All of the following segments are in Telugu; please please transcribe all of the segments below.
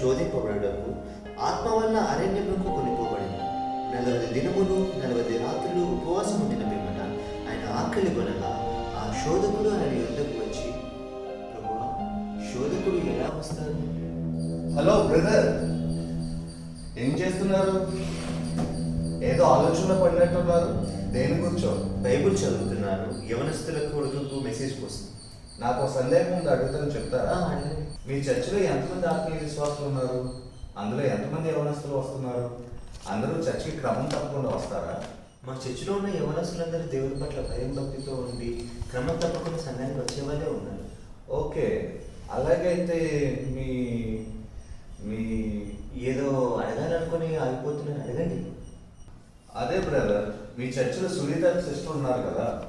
శోధింపబడకు ఆత్మ వల్ల అరణ్యములకు కొనిపోబడింది. నలభై దినములు నలభై రాత్రులు ఉపవాసం ఉండిన పిమ్మట ఆయన ఆకలి కొనగా ఆ శోధకుడు ఆయన యుద్ధకు వచ్చి ప్రభువా శోధకుడు ఎలా వస్తాడు? Hello brother. ఏం చేస్తున్నారు? ఏదో ఆలోచన పడినట్టున్నారు. దేని కూర్చో బైబిల్ చదువుతున్నారు. యవనస్తుల కొడుకు మెసేజ్ కోసం నాకు ఒక సందేహం ఉంది అడుగుతాను చెప్తారా. మీ చర్చిలో ఎంతమంది ఆత్మీయ విశ్వాసులు ఉన్నారు? అందులో ఎంతమంది యవనస్తులు వస్తున్నారు? అందరూ చర్చికి క్రమం తప్పకుండా వస్తారా? మా చర్చిలో ఉన్న యవనస్తులందరూ దేవుని పట్ల భయం భక్తితో ఉండి క్రమం తప్పకుండా సంఘానికి వచ్చే వాళ్ళే ఉన్నారు. ఓకే. అలాగైతే మీ మీ ఏదో అడగాలనుకుని ఆగిపోతున్నారు. అడగండి. అదే బ్రదర్ మీ చర్చిలో సునీత సిస్టర్ ఉన్నారు కదా?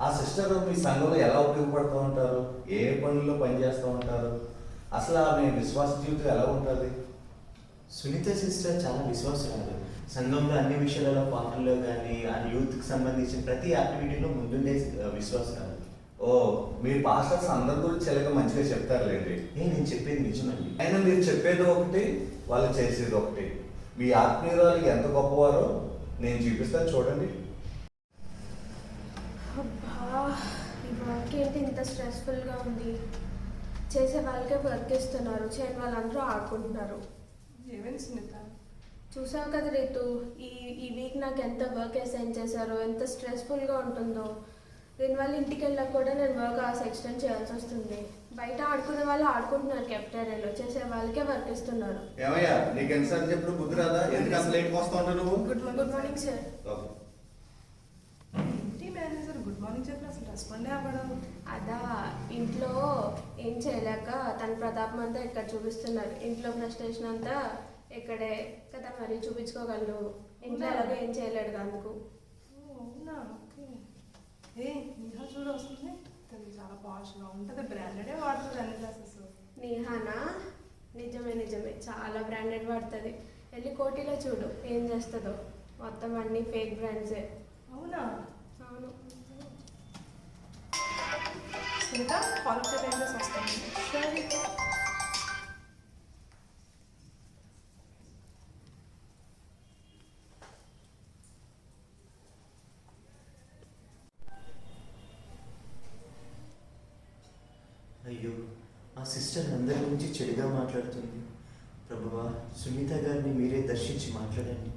ఆ సిస్టర్ మీ సంఘంలో ఎలా ఉపయోగపడుతూ ఉంటారు? ఏ పనుల్లో పనిచేస్తూ ఉంటారు? అసలు ఆమె విశ్వాస జీవితం ఎలా ఉంటుంది? సునీత సిస్టర్ చాలా విశ్వాసురాలు. సంఘంలో అన్ని విషయాలలో పాటల్లో కానీ ఆ యూత్కి సంబంధించిన ప్రతి యాక్టివిటీలో ముందుండే విశ్వాసురాలు. ఓ మీ పాస్టర్స్ అందరి గురించి ఎలాగ మంచిగా చెప్తారులేండి. ఏ నేను చెప్పేది నిజమండి. అయినా మీరు చెప్పేది ఒకటి వాళ్ళు చేసేది ఒకటి. మీ ఆత్మీయురాలు ఎంత గొప్పవారో నేను చూపిస్తాను చూడండి అబ్బా ఈ వర్క్ ఏంటి ఇంత స్ట్రెస్ఫుల్గా ఉంది? చేసే వాళ్ళకే వర్క్ ఇస్తున్నారు. చేయని వాళ్ళందరూ ఆడుకుంటున్నారు. ఏమైంది సునీత? చూసావు కదా రీతు ఈ ఈ వీక్ నాకు ఎంత వర్క్ అసైన్ చేశారో ఎంత స్ట్రెస్ఫుల్గా ఉంటుందో. దీనివల్ల ఇంటికి వెళ్ళాక కూడా నేను వర్క్ ఆ ఎక్స్టెండ్ చేయాల్సి వస్తుంది. బయట ఆడుకునే వాళ్ళు ఆడుకుంటున్నారు కెప్టేరియాలో చేసే వాళ్ళకే వర్క్ ఇస్తున్నారు. ఏమయ్యా నీకు ఎన్నిసార్లు చెప్పుడు బుద్ధి రాదా? ఎందుకు అసలు లేట్కి వస్తూ ఉంటావు నువ్వు గుడ్ మార్నింగ్ సార్. ఇంటి మేనేజర్ గుడ్ మార్నింగ్ చెప్పిన రెస్పాండే అవ్వడం. అదా ఇంట్లో ఏం చేయలేక తన ప్రతాపం అంతా ఇక్కడ చూపిస్తున్నారు. ఇంట్లో ఫ్రస్ట్రేషన్ అంతా ఇక్కడే కదా మరి చూపించుకోగలరు. ఇంట్లో అలాగే ఏం చేయలేడు అందుకు. ఏ నీహా చూడ వస్తుంది. తను చాలా పాష్గా ఉంటుంది. బ్రాండెడే వాడుతుంది అన్ని డ్రెస్సెస్ నేహానా? నిజమే నిజమే. చాలా బ్రాండెడ్ పడుతుంది వెళ్ళి కోటిలో చూడు ఏం చేస్తుందో. మొత్తం అన్ని ఫేక్ బ్రాండ్సే అవునా? అవును. మిగతా కాల్ టైం చేసి అయ్యో ఆ సిస్టర్ అందరి గురించి చెడుగా మాట్లాడుతుంది. ప్రభువా సునీత గారిని మీరే దర్శించి మాట్లాడండి.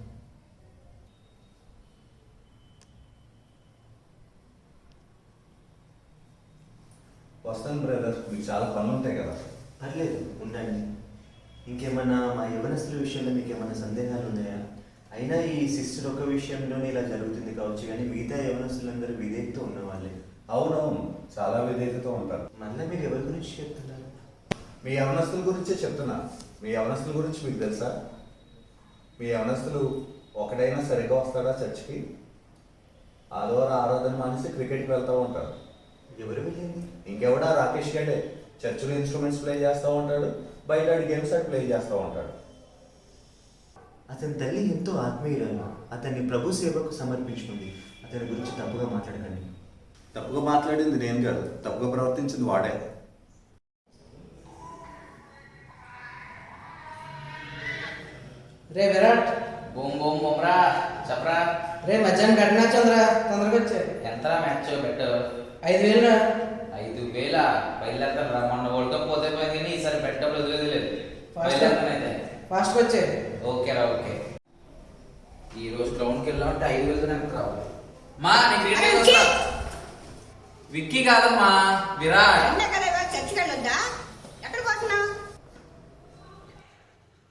వస్తాను బ్రదర్. మీకు చాలా పనులు ఉంటాయి కదా. పర్లేదు ఉండండి. ఇంకేమన్నా మా యవనస్తుల విషయంలో మీకు ఏమైనా సందేహాలు ఉన్నాయా అయినా ఈ సిస్టర్ ఒక విషయంలోనే ఇలా జరుగుతుంది కావచ్చు కానీ మిగతా యవనస్తులందరూ విధేయతతో ఉన్నవాళ్ళే. అవునవును చాలా విధేయతతో ఉంటారు. మళ్ళీ మీరు ఎవరి గురించి చెప్తున్నారు? మీ యవనస్తుల గురించే చెప్తున్నా. మీ యవనస్తుల గురించి మీకు తెలుసా? మీ యవనస్తులు ఒకటైనా సరిగ్గా వస్తారా చర్చికి? ఆదివారం ఆరాధన మానేసి క్రికెట్కి వెళ్తూ ఉంటారు. ఎవరు వెళ్ళింది ఇంకెవడా? రాకేష్ గడే చర్చిలో ఇన్స్ట్రుమెంట్స్ ప్లే చేస్తూ ఉంటాడు. బయట ఆడి గేమ్స్ ఆడి ప్లే చేస్తూ ఉంటాడు. అతని తల్లి ఎంతో ఆత్మీయురాలు. అతన్ని ప్రభు సేవకు సమర్పించుకుంది. అతని గురించి తప్పుగా మాట్లాడకండి. తప్పుగా మాట్లాడింది నేను కాదు. తప్పుగా ప్రవర్తించింది వాడే. రే విరాట్. బూమ్ బూమ్ బుమ్రా చెప్పరా? రే మధ్యాహ్నం కట్టినా చంద్ర. తొందరగా వచ్చే. ఎంతరా మ్యాచ్ పెట్టు ఐదు వేలు ఐదు వేల. బయలుదేరతాను రా. మొన్న వరల్డ్ కప్ పోతే పోయింది కానీ ఈసారి పెట్టడం వదిలేదు లేదు ఫాస్ట్ బయలుదేరతానైతే. ఫాస్ట్ వచ్చే. ఓకే రా ఓకే. ఈ రోజు గ్రౌండ్కి వెళ్ళామంటే ఐదు వేలు నాకు రావాలి. మా నీ క్రికెట్ వస్తా. విక్కీ! కాదమ్మా విరాట్.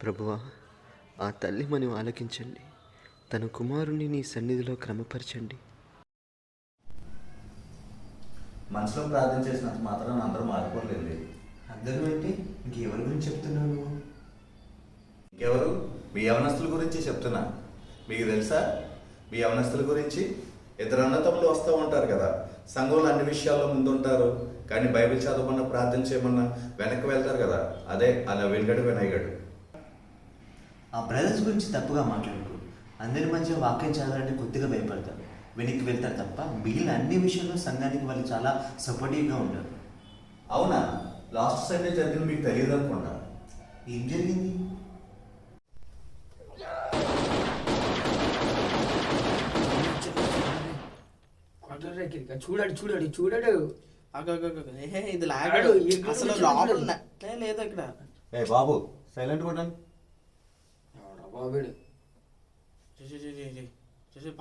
ప్రభువా ఆ తల్లి మనం ఆలకించండి. తన కుమారుని నీ సన్నిధిలో క్రమపరచండి. మనసులో ప్రార్థన చేసినంత మాత్రం అందరూ మారిపోలేదు అందరూ ఏంటి? ఇంకెవరి గురించి చెప్తున్నావు నువ్వు ఇంకెవరు? మీ యవనస్తుల గురించి చెప్తున్నా. మీకు తెలుసా? మీ యవనస్తుల గురించి? ఇద్దరు అన్నతమ్ములు వస్తూ ఉంటారు కదా. సంఘంలో అన్ని విషయాల్లో ముందుంటారు. కానీ బైబిల్ చదవమన్నా ప్రార్థన చేయమన్నా వెనక్కి వెళ్తారు కదా. అదే అలా వెనుగడు వినయగడు ఆ బ్రదర్స్ గురించి తప్పుగా మాట్లాడుకో. అందరి మధ్య వాక్యం చదవాలంటే కొద్దిగా భయపడతారు వెనక్కి వెళ్తారు తప్ప మిగిలిన అన్ని విషయంలో సంఘానికి వాళ్ళు చాలా సపోర్టివ్గా ఉంటారు అవునా? లాస్ట్ సండే జరిగింది మీకు తెలియదు అనుకుంటా. ఏం జరిగింది? చూడాడు చూడాడు చూడాడు. ఇది లాగాడు. అసలు లోపల లేదు ఇక్కడ ఏ బాబు సైలెంట్ కొట్టండి బాబుడు? చూసి చూసి చూసి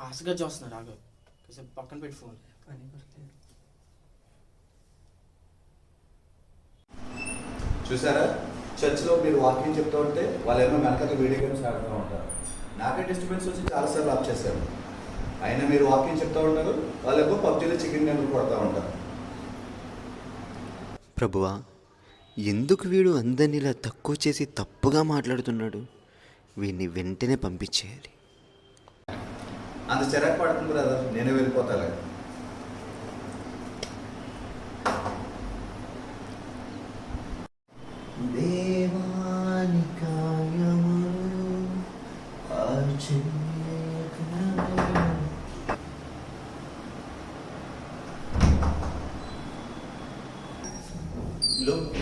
చూసి పాస్గా చూస్తున్నాడు ఆగు. కాసేపు పక్కన పెట్టి ఫోన్. చూసారా? చర్చ్లో మీరు వాకింగ్ చెప్తూ ఉంటే వాళ్ళు ఏమో వెనకాల వీడియో గేమ్స్ ఆడుతూ ఉంటారు. నాకే డిస్టర్బెన్స్ వచ్చి చాలాసార్లు ఆఫ్ చేశారు. అయినా మీరు వాకింగ్ చెప్తూ ఉంటారు వాళ్ళు ఏమో పబ్జీలో చికెన్ గేమ్లు కొడతా ఉంటారు. ప్రభువా ఎందుకు వీడు అందరిని ఇలా తక్కువ చేసి తప్పుగా మాట్లాడుతున్నాడు? వీడిని వెంటనే పంపించేయాలి. అంత చిరాకు పడుతుంది బ్రదర్ నేనే వెళ్ళిపోతాలే దేవాని కాయములు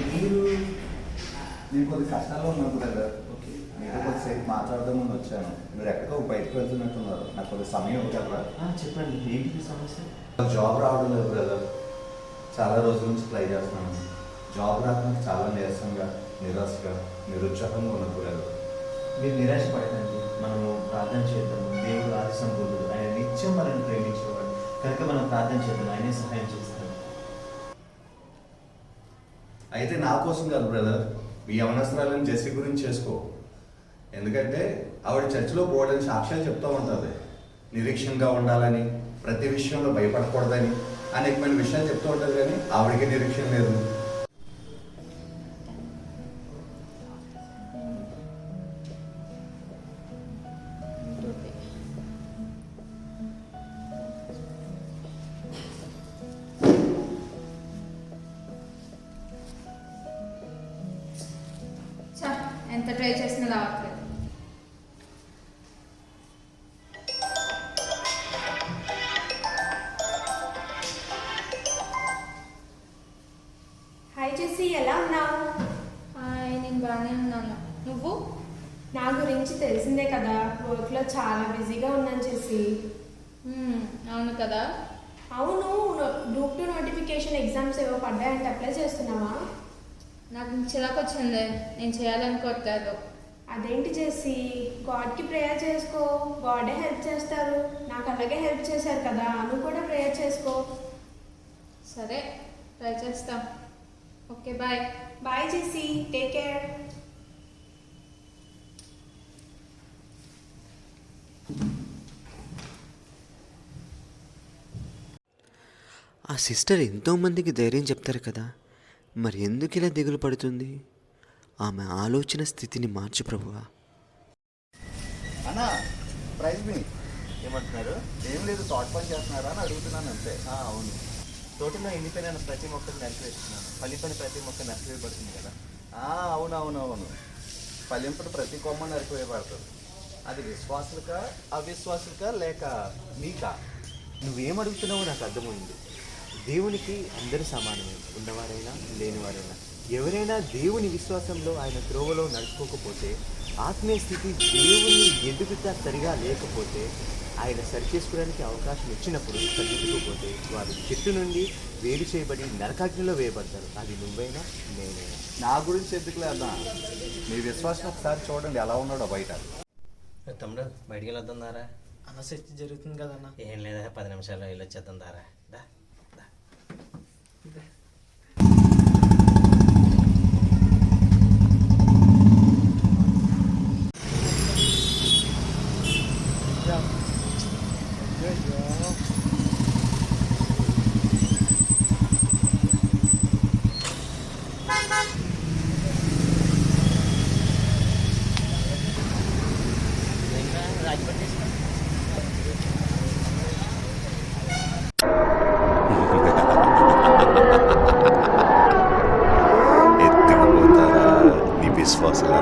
మీరు నేను కొద్ది కష్టాల్లో ఉన్నాను బ్రదర్ ఓకే మీతో మాట్లాడదామని వచ్చాను. మీరు ఎక్కడికో బయటకు వెళ్తున్నట్టున్నారు. నాకు కొద్ది సమయం ఇవ్వగలరా? చెప్పండి. ఏంటి సమస్య? జాబ్ రావడం లేదు బ్రదర్. చాలా రోజుల నుంచి ట్రై చేస్తున్నాను. జాబ్ రావడానికి చాలా నీరసంగా నిరాశగా నిరుత్సాహంగా ఉన్న బ్రదర్ మీరు నిరాశ పడకండి మనము ప్రార్థన చేద్దాము. దేవుడు ఆది సంపూర్ణుడు ఆయన నిత్యం మనల్ని ప్రేమించేవాడు. కనుక మనం ప్రార్థన చేద్దాం. ఆయనే సహాయం చేస్తాడు. అయితే నా కోసం కాదు బ్రదర్. మీ యవనస్త్రాలను జెస్సీ గురించి చేసుకో. ఎందుకంటే ఆవిడ చర్చిలో పోవడానికి సాక్ష్యాలు చెప్తూ ఉంటుంది. నిరీక్షణగా ఉండాలని ప్రతి విషయంలో భయపడకూడదని అనేకమైన విషయాలు చెప్తూ ఉంటుంది కానీ ఆవిడకి నిరీక్షణ లేదు. చాలా బిజీగా ఉన్నాను చేసి అవును కదా? అవును గ్రూప్ టూ నోటిఫికేషన్ ఎగ్జామ్స్ ఏవో పడ్డాయంటే. అప్లై చేస్తున్నావా? నాకు చిరాకు వచ్చింది. నేను చేయాలనుకోవట్లేదు. అదేంటి చేసి గాడ్కి ప్రేయర్ చేసుకో. గాడే హెల్ప్ చేస్తారు. నాకు అలాగే హెల్ప్ చేశారు కదా. నువ్వు కూడా ప్రేయర్ చేసుకో. సరే ట్రై చేస్తా. Okay bye. బాయ్ చేసి టేక్ కేర్. ఆ సిస్టర్ ఎంతోమందికి ధైర్యం చెప్తారు కదా. మరి ఎందుకు ఇలా దిగులు పడుతుంది? ఆమె ఆలోచన స్థితిని మార్చు ప్రభువా. అన్నా ప్రైజ్ మీ. ఏమంటున్నారు? ఏం లేదు థాట్ పని చేస్తున్నారా అని అడుగుతున్నాను అంతే. అవును. తోటలో ఎండిపోయిన ప్రతి మొక్కను నరికివేస్తున్నాను. పల్లిపోయిన ప్రతి మొక్క నరికివేయబడుతుంది కదా. అవునవునవును. ఫలింపుడు ప్రతి కొమ్మ నరికివేయబడుతుంది అది విశ్వాసులుగా అవిశ్వాసులకా లేక మీకా? నువ్వేం అడుగుతున్నావు నాకు అర్థమైంది. దేవునికి అందరూ సమానమే ఉన్నవారైనా లేనివారైనా. ఎవరైనా దేవుని విశ్వాసంలో ఆయన త్రోవలో నడుచుకోకపోతే ఆత్మీయ స్థితి దేవుని ఎదుగుతా సరిగా లేకపోతే ఆయన సరిచేసుకోవడానికి అవకాశం ఇచ్చినప్పుడు సరిదిద్దుకోకపోతే వారు చెట్టు నుండి వేరు చేయబడి నరకాగ్నిలో వేయబడతారు. అది నువ్వైనా నేనైనా. నా గురించి ఎందుకులే అన్నా మీ విశ్వాసం ఒకసారి చూడండి ఎలా ఉన్నాడో బయట. తమ్ముడు బయటికి వెళ్ళొద్దాం దారా? అన్న చర్చ జరుగుతుంది కదన్న. ఏం లేదా పది నిమిషాల్లో వెళ్ళొచ్చేద్దాం దారా. Yeah.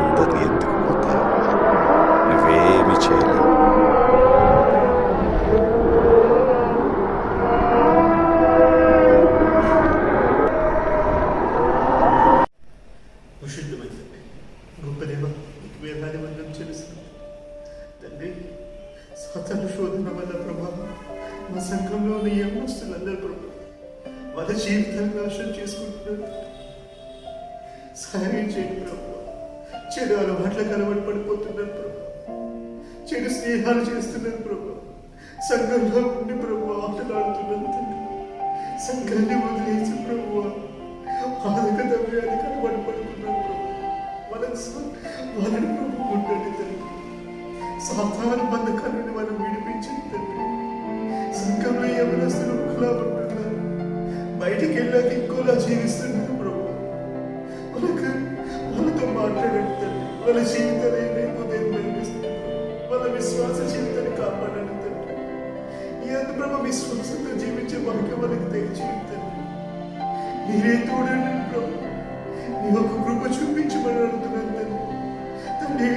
విశ్వాసాలందరినీ ఎత్తుకుపోతారు నువ్వేమి చేయలేవు. చెడు అలవాట్లకు అలవాటు పడిపోతున్నారు ప్రభు. చెడు స్నేహాలు చేస్తున్నారు ప్రభు. సంఘంలో ఉండి ప్రభు ఆటలాడుతున్నారు తండ్రి. సంఘాన్ని వదిలేసి ప్రభు ఆదక ద్రవ్యానికి అలవాటు పడుతున్నారు ప్రభు. వాళ్ళని వాళ్ళని ప్రభు ఉండండి తండ్రి. సాధారణ బంధకాల నుండి మనం విడిపించండి తండ్రి. సంఘంలో ఎవరస్తులు ఒకలా ఉంటున్నారు? బయటికి వెళ్ళాక ఇంకోలా జీవిస్తున్నారు ప్రభు. వాళ్ళకి వాళ్ళతో మాట్లాడండి. వాళ్ళ జీవితాలు ఏమైపోతే నిర్మిస్తున్నారు వాళ్ళ విశ్వాస జీవితాన్ని కాపాడండి తండ్రి ఈ అందు ప్రభు విశ్వాసంతో జీవించే భాగ్యం వాళ్ళకి దయచేయండి తండ్రి మీరే తోడండి ప్రభు. మీ యొక్క కృప చూపించమని అడుగుతున్నాను తండ్రి. తండ్రి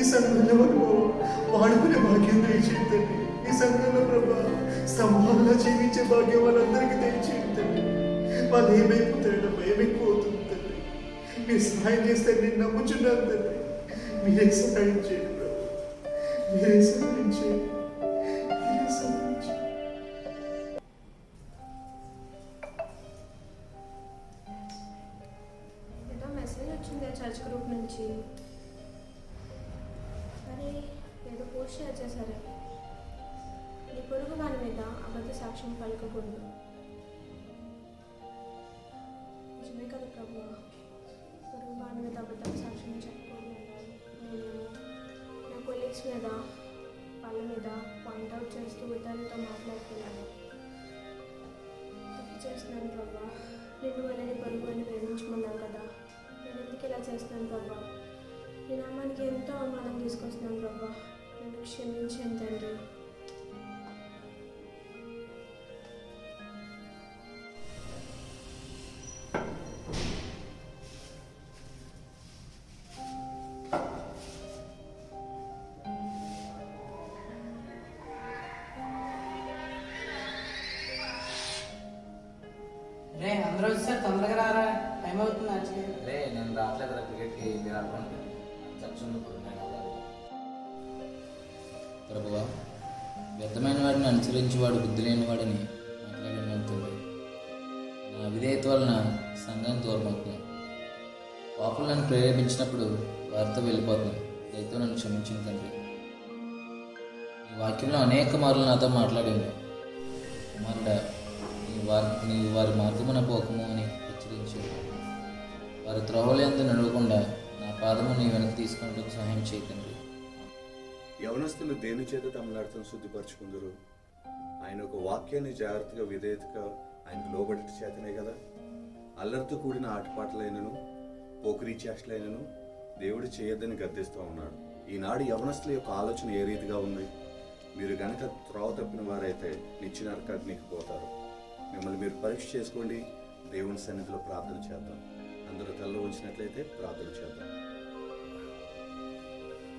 ఈ సంఘంలో మనము వాడుకునే భాగ్యం దయచేయండి తండ్రి. ఈ సంఘంలో ప్రభా సమూహంలో జీవించే భాగ్యం వాళ్ళందరికీ దయచేయండి తండ్రి. వాళ్ళు ఏమైపోతారో భయం ఎక్కువ అవుతుంది తండ్రి మీరు సహాయం చేస్తే నేను నమ్ముచున్నాను తండ్రి మీరే సహాయం చేయండి ప్రభు మీరే సహాయం మీద వాళ్ళ మీద పాయింట్అవుట్ చేస్తూ ఇతరులతో మాట్లాడుతున్నాను తప్పు చేస్తున్నాను ప్రభా. నేను వాళ్ళని పరుగు అని ప్రేమించమన్నావు కదా. నేను ఎందుకు ఇలా చేస్తున్నాను ప్రభా? నీ నామానికి ఎంతో అవమానం తీసుకొస్తున్నాను ప్రభా. నన్ను క్షమించాను తండ్రి. గురించి వాడు బుద్ధి లేనివాడని నా అవిధేయత వలన సంఘం దూరమవుతుంది పాపులు నన్ను ప్రేరేపించినప్పుడు వారితో వెళ్ళిపోతున్నాను దయతో నన్ను క్షమించిన తండ్రి. ఈ వాక్యంలో అనేక మార్లు నాతో మాట్లాడింది కుమారుడా నీ వారి నీ వారి మార్గమున పోకము అని హెచ్చరించాడు. వారి త్రోవలందు నడవకుండా నా పాదము నీ వెనక్కి తీసుకుంటూ సహాయం చేయకండి యవనస్తులు దేని చేత తమ నడతను శుద్ధిపరచుకుందరు? ఆయన ఒక వాక్యాన్ని జాగ్రత్తగా విధేయతగా ఆయన లోబడి చేతనే కదా? అల్లరితో కూడిన ఆటపాటలైనను పోకిరీ చేష్టలైనను దేవుడు చేయొద్దని గద్దిస్తూ ఉన్నాడు. ఈనాడు యవనస్తుల యొక్క ఆలోచన ఏ రీతిగా ఉంది? మీరు గనక త్రోవ తప్పిన వారైతే నిచ్చిన అర్కాగ్నికి పోతారు. మిమ్మల్ని మీరు పరీక్ష చేసుకోండి. దేవుని సన్నిధిలో ప్రార్థన చేద్దాం. అందరూ తల్ల ఉంచినట్లయితే ప్రార్థన చేద్దాం.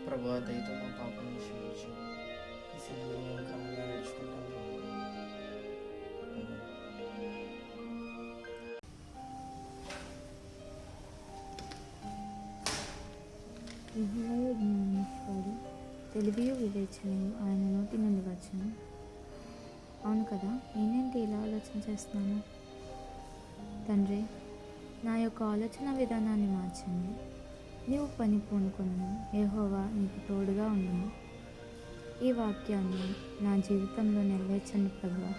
ప్రభు దయతో మా పాపం క్షమించు. యెహోవా జ్ఞానిస్తాడు తెలివియు వివేచనయు ఆయన నోటి నుండి వచ్చును. అవును కదా నేనేంటి ఇలా ఆలోచన చేస్తున్నాను? తండ్రి నా యొక్క ఆలోచన విధానాన్ని మార్చండి. నీవు పని పూనుకొను ఏహోవా నీకు తోడుగా ఉండను. ఈ వాక్యాన్ని నా జీవితంలో నెరవేర్చండి ప్రభావ.